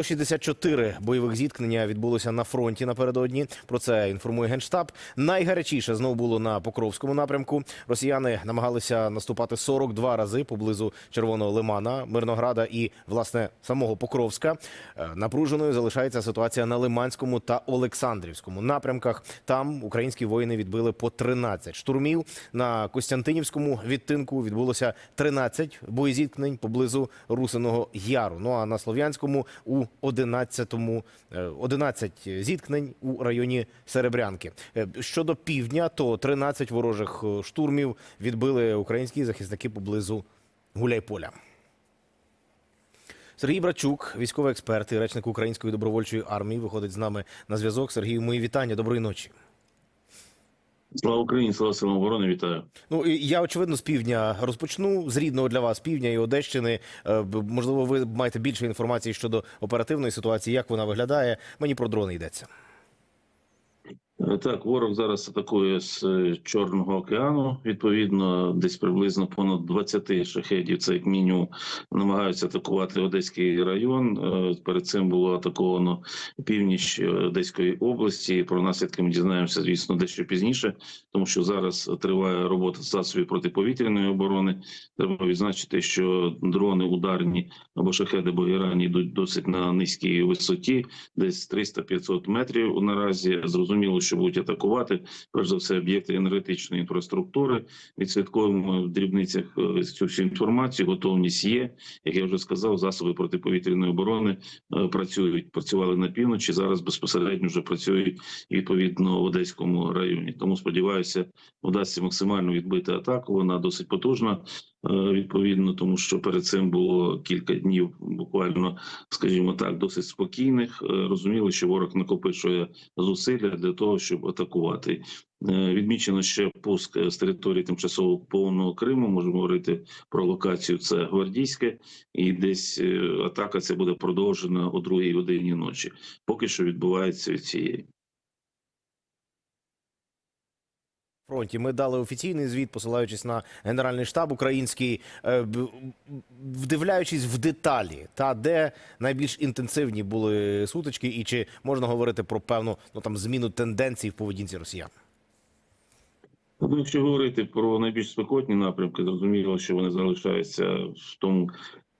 64 бойових зіткнення відбулося на фронті напередодні. Про це інформує генштаб. Найгарячіше знову було на Покровському напрямку. Росіяни намагалися наступати 42 рази поблизу Червоного Лимана, Мирнограда і власне самого Покровська. Е, Напруженою залишається ситуація на Лиманському та Олександрівському напрямках. Там українські воїни відбили по 13 штурмів. На Костянтинівському відтинку відбулося 13 боєзіткнень поблизу Русиного Яру. Ну а на Слов'янському у 11-му, е, 11 зіткнень у районі Серебрянки. Е, Щодо півдня, то 13 ворожих е, штурмів відбили українські захисники поблизу Гуляйполя. Сергій Брачук, військовий експерт і речник Української добровольчої армії, виходить з нами на зв'язок. Сергію, мої вітання. Доброї ночі. Слава Україні, слава силам оборони, вітаю. Ну я очевидно з півдня розпочну з рідного для вас півдня і Одещини. Е, Можливо, ви маєте більше інформації щодо оперативної ситуації, як вона виглядає. Мені про дрони йдеться. Е, Так, ворог зараз атакує з е, Чорного океану. Відповідно, десь приблизно понад 20 шахедів. Це як мінімум намагаються атакувати Одеський район. Е, Перед цим було атаковано північ Одеської області. Про наслідки ми дізнаємося, звісно, дещо пізніше, тому що зараз триває робота засобів протиповітряної оборони. Треба відзначити, що дрони ударні або шахеди або ірані йдуть досить на низькій висоті, десь 300-500 метрів. Наразі зрозуміло, що будуть атакувати перш за все об'єкти енергетичної інфраструктури. Відслідковуємо в дрібницях е, цю всю інформацію. Готовність є. Як я вже сказав, засоби протиповітряної оборони е, працюють. Працювали на півночі. Зараз безпосередньо вже працюють відповідно в Одеському районі. Тому сподіваюся, вдасться максимально відбити атаку. Вона досить потужна. Е, Відповідно, тому що перед цим було кілька днів, буквально, скажімо так, досить спокійних. Е, Розуміли, що ворог накопичує зусилля для того, щоб атакувати. Е, Відмічено ще пуск з території тимчасово окупованого Криму. Можемо говорити про локацію. Це гвардійське, і десь атака ця буде продовжена о другій годині ночі. Поки що відбувається від цієї. Фронті. Ми дали офіційний звіт, посилаючись на Генеральний штаб український, е, вдивляючись в деталі, та де найбільш інтенсивні були сутички, і чи можна говорити про певну ну там зміну тенденцій в поведінці росіян. Ну, якщо говорити про найбільш спекотні напрямки, зрозуміло, що вони залишаються в тому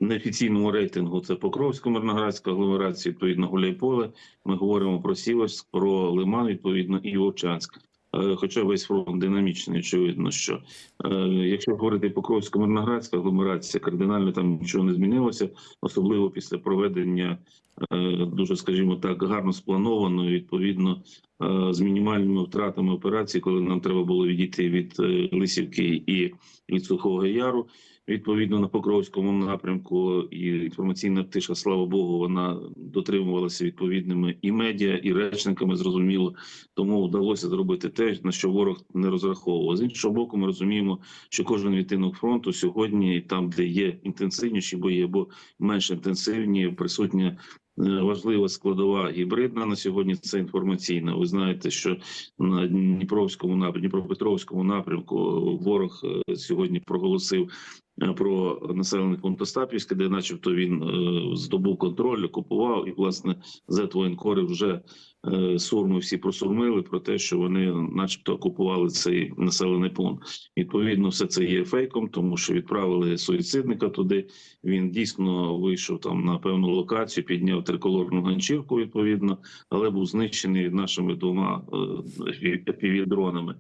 неофіційному рейтингу. Це Покровська, Мирноградська агломерація, відповідно Гуляйполе. Ми говоримо про Сіверськ, про Лиман, відповідно, і Вовчанськ. Е, Хоча весь фронт динамічний, очевидно, що е, якщо говорити покровсько мирноградська агломерація, кардинально там нічого не змінилося, особливо після проведення е, дуже, скажімо так, гарно спланованої, відповідно, з мінімальними втратами операції, коли нам треба було відійти від е, Лисівки і від Сухого Яру. Відповідно на Покровському напрямку і інформаційна тиша, слава Богу, вона дотримувалася відповідними і медіа, і речниками. Зрозуміло, тому вдалося зробити те, на що ворог не розраховував. З іншого боку, ми розуміємо, що кожен відтинок фронту сьогодні, там, де є інтенсивніші бої або менш інтенсивні, присутня е, важлива складова гібридна на сьогодні. Це інформаційна. Ви знаєте, що на Дніпровському напрямку, Дніпропетровському напрямку ворог е, сьогодні проголосив про населений пункт Остапівське, де, начебто, він е, здобув контроль, окупував, і власне зетвоєнкори вже е, сурми всі просурмили про те, що вони, начебто, окупували цей населений пункт. Відповідно, все це є фейком, тому що відправили суїцидника туди. Він дійсно вийшов там на певну локацію, підняв триколорну ганчірку, відповідно, але був знищений нашими двома е, дронами.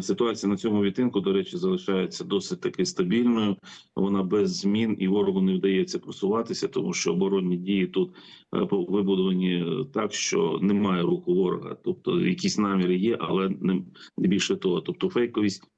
Ситуація на цьому відтинку, до речі, залишається досить таки стабільною. Вона без змін і ворогу не вдається просуватися, тому що оборонні дії тут е, вибудовані е, так, що немає руху ворога. Тобто якісь наміри є, але не більше того. Тобто фейковість е,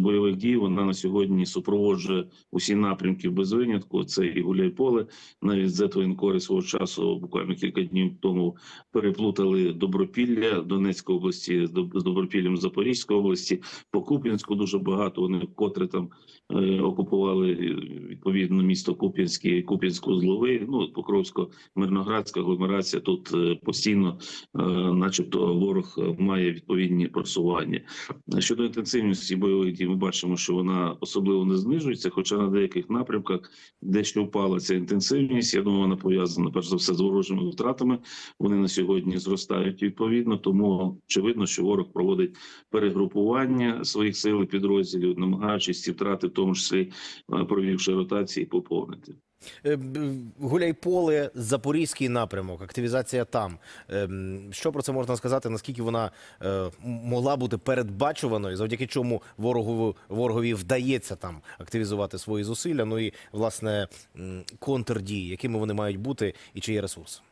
бойових дій вона на сьогодні супроводжує усі напрямки без винятку. Це і Гуляйполе, навіть Зетвоєнкори свого часу, буквально кілька днів тому переплутали Добропілля Донецької області з Добропіллям Запорізької області. По Куп'янську дуже багато. Вони вкотре там е, окупували е, відповідно місто Куп'янське, Куп'янську злови. Ну Покровсько, Мирноградська агломерація. Тут е, постійно, е, начебто, ворог е, має відповідні просування. Щодо інтенсивності бойових дій, ми бачимо, що вона особливо не знижується, хоча на деяких напрямках дещо впала ця інтенсивність. Я думаю, вона пов'язана перш за все з ворожими втратами. Вони на сьогодні зростають відповідно. Тому очевидно, що ворог проводить перегрупування своїх сил і підрозділів, намагаючись ці втрати, в тому числі е, провівши ротації, поповнити. Е, Гуляйполе, Запорізький напрямок, активізація там. Ем, Що про це можна сказати? Наскільки вона е, могла бути передбачуваною, завдяки чому ворогу ворогові вдається там активізувати свої зусилля? Ну і власне контрдії, якими вони мають бути, і чи є ресурс?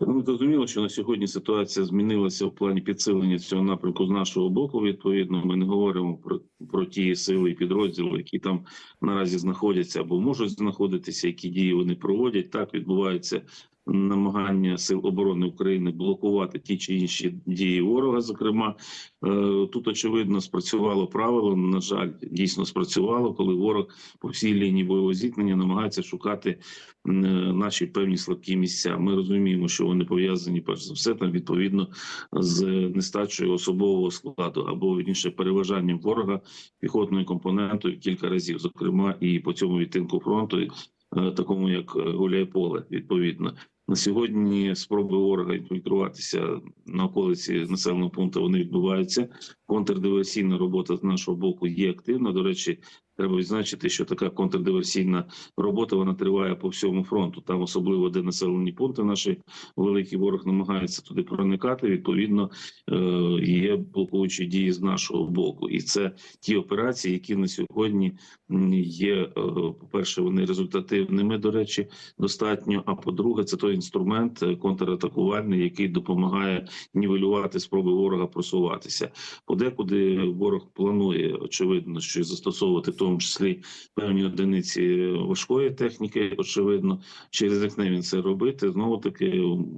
Ну, зрозуміло, що на сьогодні ситуація змінилася в плані підсилення цього напрямку з нашого боку. Відповідно, ми не говоримо про, про ті сили і підрозділи, які там наразі знаходяться або можуть знаходитися, які дії вони проводять. Так відбувається намагання сил оборони України блокувати ті чи інші дії ворога. Зокрема, Е, тут очевидно спрацювало правило. На жаль, дійсно спрацювало, коли ворог по всій лінії бойового зіткнення намагається шукати е, наші певні слабкі місця. Ми розуміємо, що вони пов'язані перш за все там відповідно з нестачею особового складу або вірніше переважанням ворога піхотною компонентою кілька разів, зокрема і по цьому відтинку фронту, такому як е, Гуляйполе, відповідно. На сьогодні спроби ворога інфільтруватися на околиці населеного пункту вони відбуваються. Контрдиверсійна робота з нашого боку є активна. До речі, треба відзначити, що така контрдиверсійна робота вона триває по всьому фронту. Там особливо де населені пункти. Наші великий ворог намагається туди проникати. Відповідно, е, є блокуючі дії з нашого боку, і це ті операції, які на сьогодні є. е, По перше, вони результативними. До речі, достатньо. А по-друге, це той інструмент е, контратакувальний, який допомагає нівелювати спроби ворога просуватися. Подекуди ворог планує очевидно, що застосовувати тому числі певні одиниці важкої техніки. Очевидно, чи ризикне він це робити. Знову таки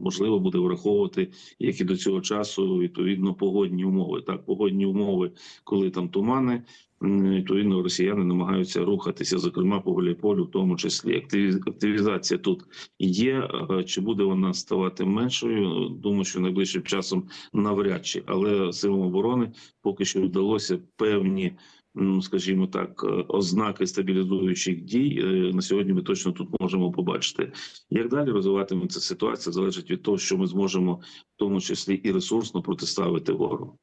можливо буде враховувати, як і до цього часу відповідно погодні умови. Так, погодні умови, коли там тумани. Відповідно, росіяни намагаються рухатися, зокрема по Гуляйполю, в тому числі Активі- активізація тут є. Е, Чи буде вона ставати меншою? Думаю, що найближчим часом навряд чи, але силам оборони поки що вдалося певні. М, Скажімо так, е, ознаки стабілізуючих дій е, на сьогодні. Ми точно тут можемо побачити. Як далі розвиватиметься ситуація, залежить від того, що ми зможемо в тому числі і ресурсно протиставити ворогу.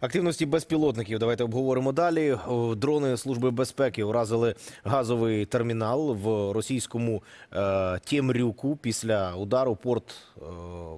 Активності безпілотників давайте обговоримо далі. Дрони служби безпеки уразили газовий термінал в російському е, Тємрюку. Після удару порт е,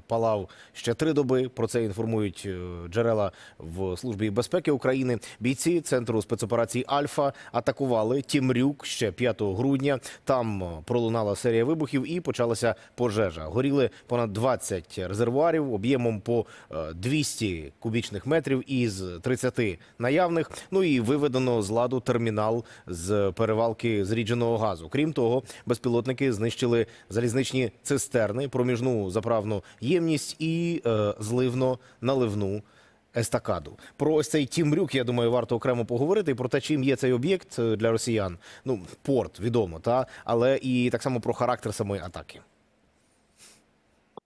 палав ще три доби. Про це інформують е, джерела в службі безпеки України. Бійці центру спецоперацій Альфа атакували Тємрюк ще 5 грудня. Там е, пролунала серія вибухів і почалася пожежа. Горіли понад 20 резервуарів об'ємом по е, 200 кубічних метрів із 30 наявних. Ну і виведено з ладу термінал з перевалки зрідженого газу. Крім того, безпілотники знищили залізничні цистерни, проміжну заправну ємність і е, зливно-наливну. Естакаду про ось цей тімрюк, я думаю, варто окремо поговорити і про те, чим є цей об'єкт е, для росіян. Ну, порт відомо, та але і так само про характер самої атаки.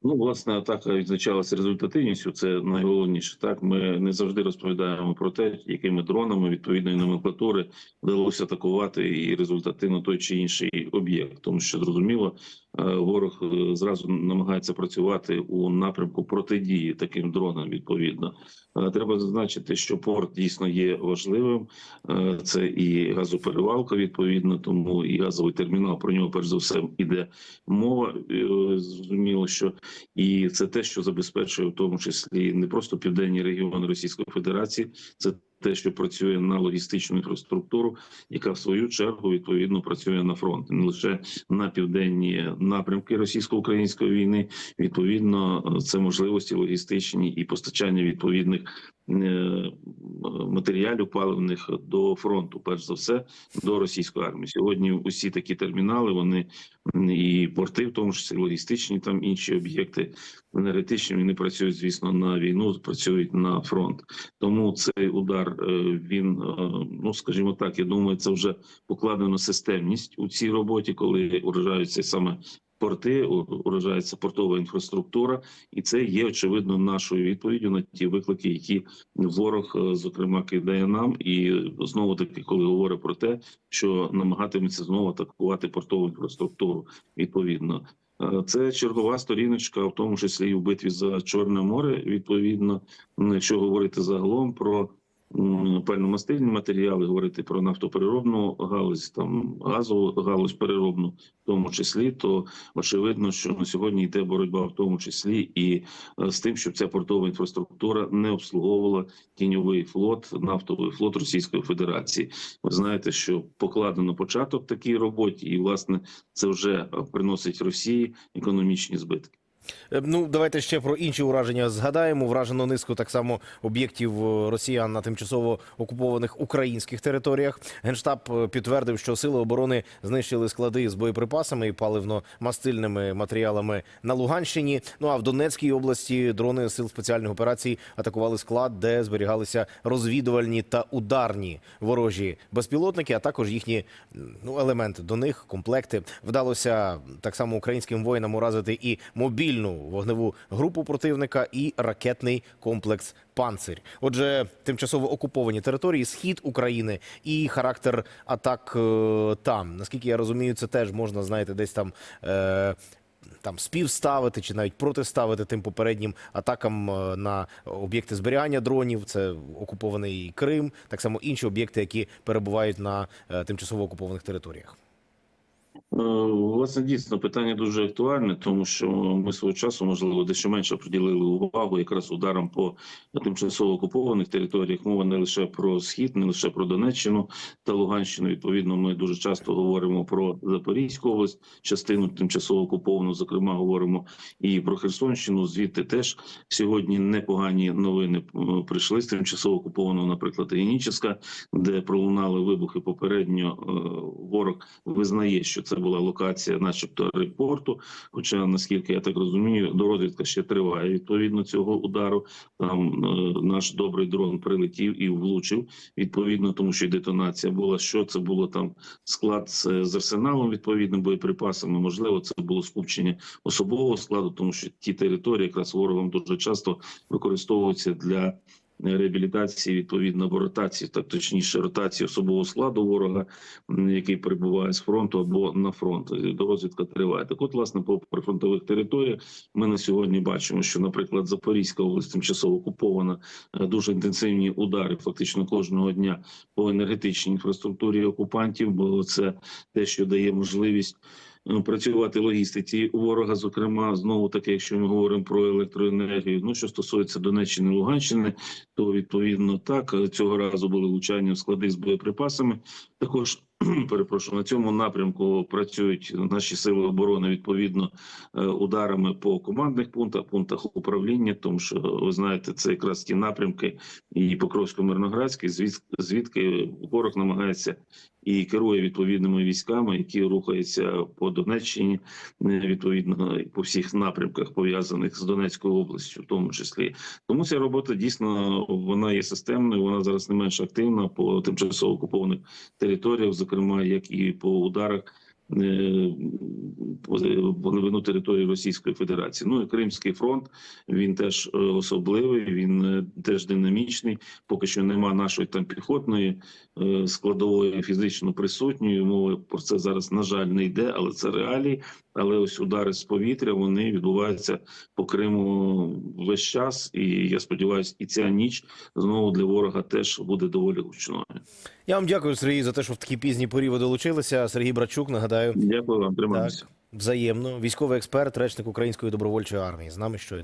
Ну, власне, атака відзначалася результативністю. Це найголовніше. Так, ми не завжди розповідаємо про те, якими дронами відповідної номенклатури вдалося атакувати і результативно той чи інший об'єкт. Тому що зрозуміло, ворог е, зразу намагається працювати у напрямку протидії таким дронам. Відповідно, Е, треба зазначити, що порт дійсно є важливим. Е, Це і газоперевалка, відповідно, тому і газовий термінал про нього перш за все іде мова. Е, Зрозуміло, що і це те, що забезпечує в тому числі не просто південні регіони Російської Федерації, це те, що працює на логістичну інфраструктуру, яка в свою чергу відповідно працює на фронт, не лише на південні напрямки російсько-української війни. Відповідно, це можливості логістичні і постачання відповідних е, матеріалів паливних до фронту, перш за все, до російської армії. Сьогодні усі такі термінали вони і порти, в тому числі логістичні, там інші об'єкти енергетичні. Вони працюють, звісно, на війну, працюють на фронт. Тому цей удар е, він, е, ну скажімо так, я думаю, це вже покладено системність у цій роботі, коли уражаються саме порти, у- уражається портова інфраструктура, і це є очевидно нашою відповіддю на ті виклики, які ворог е, зокрема кидає нам. І знову таки, коли говорить про те, що намагатиметься знову атакувати портову інфраструктуру, відповідно. Е, Це чергова сторіночка, в тому числі і в битві за Чорне море. Відповідно, якщо говорити загалом про пальномастильні матеріали, говорити про нафтопереробну галузь, там газову галузь переробну, в тому числі, то очевидно, що на сьогодні йде боротьба в тому числі і е, з тим, щоб ця портова інфраструктура не обслуговувала тіньовий флот, нафтовий флот Російської Федерації. Ви знаєте, що покладено початок такій роботі, і власне це вже е, приносить Росії економічні збитки. Е, Ну, давайте ще про інші ураження згадаємо. Вражено низку так само об'єктів е, росіян на тимчасово окупованих українських територіях. Генштаб е, підтвердив, що сили оборони знищили склади з боєприпасами і паливно-мастильними матеріалами на Луганщині. Ну а в Донецькій області дрони сил спеціальних операцій атакували склад, де зберігалися розвідувальні та ударні ворожі безпілотники, а також їхні ну елементи до них, комплекти. Вдалося так само українським воїнам уразити і мобільну вогневу групу противника, і ракетний комплекс Панцирь. Отже, тимчасово окуповані території, схід України і характер атак е, там. Наскільки я розумію, це теж можна знаєте, десь там. Е, там співставити чи навіть протиставити тим попереднім атакам е, на об'єкти зберігання дронів. Це окупований Крим, так само інші об'єкти, які перебувають на е, тимчасово окупованих територіях. Е, Власне, дійсно питання дуже актуальне, тому що ми свого часу, можливо, дещо менше приділили увагу якраз ударам по тимчасово окупованих територіях. Мова не лише про схід, не лише про Донеччину та Луганщину. Відповідно, ми дуже часто говоримо про Запорізьку область, частину тимчасово окуповану. Зокрема, говоримо і про Херсонщину. Звідти теж сьогодні непогані новини е, прийшли з тимчасово окупованого, наприклад, Геніческа, де пролунали вибухи. Попередньо е, ворог визнає, що це була локація, начебто, аеропорту. Хоча, наскільки я так розумію, дорозвідка ще триває відповідно цього удару. Там е, наш добрий дрон прилетів і влучив відповідно, тому що детонація була. Що це було там склад з, з арсеналом, відповідно, боєприпасами. Можливо, це було скупчення особового складу, тому що ті території якраз ворогом дуже часто використовуються для реабілітації, відповідно, або ротації, так точніше, ротації особового складу ворога, який перебуває з фронту або на фронт. Дорозвідка триває. Так, от, власне, по прифронтових територіях ми на сьогодні бачимо, що, наприклад, Запорізька область тимчасово окупована, е, дуже інтенсивні удари, фактично кожного дня по енергетичній інфраструктурі окупантів, бо це те, що дає можливість. Е, Працювати логістиці ворога, зокрема, знову таки, якщо ми говоримо про електроенергію. Ну що стосується Донеччини, Луганщини, то відповідно так цього разу були влучання в склади з боєприпасами. Також перепрошую на цьому напрямку працюють наші сили оборони відповідно е, ударами по командних пунктах, пунктах управління. Тому що ви знаєте, це якраз ті напрямки і Покровсько-Мирноградський, звід- звідки ворог намагається і керує відповідними військами, які рухаються по Донеччині, е, відповідно по всіх напрямках пов'язаних з Донецькою областю, в тому числі. Тому ця робота дійсно вона є системною. Вона зараз не менш активна по тимчасово окупованих територіях, зокрема як і по ударах. е, по новину території Російської Федерації. Ну і Кримський фронт він теж е, особливий, він е, теж динамічний. Поки що нема нашої там піхотної складової фізично присутньої. Мови про це зараз на жаль не йде, але це реалії. Але ось удари з повітря вони відбуваються по Криму весь час. І я сподіваюся, і ця ніч знову для ворога теж буде доволі гучною. Я вам дякую, Сергій, за те, що в такі пізні порі ви долучилися. Сергій Брачук, нагадаю, Дякую вам, тримаємося. так, взаємно. Військовий експерт, речник Української добровольчої армії. З нами щойно.